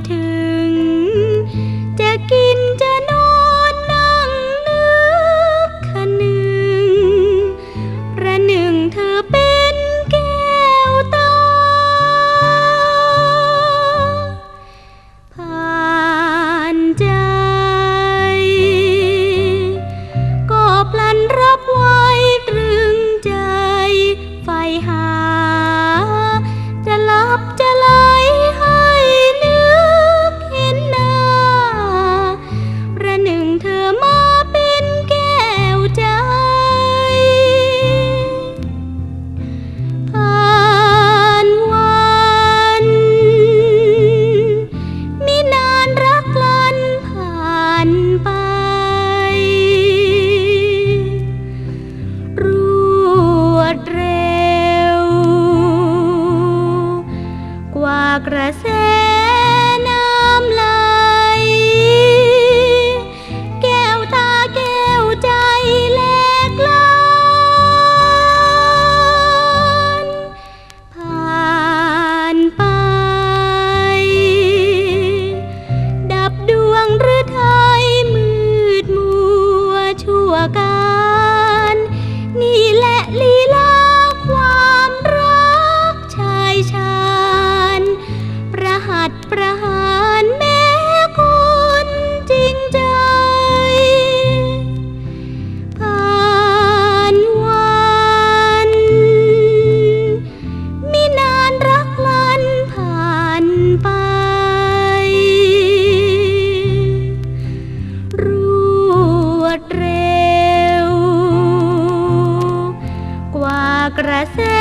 do กระแสน้ำไหล แก้วตาแก้วใจแหลกลานผ่านไป ดับดวงหรือไทยมืดมัวชั่วกา 風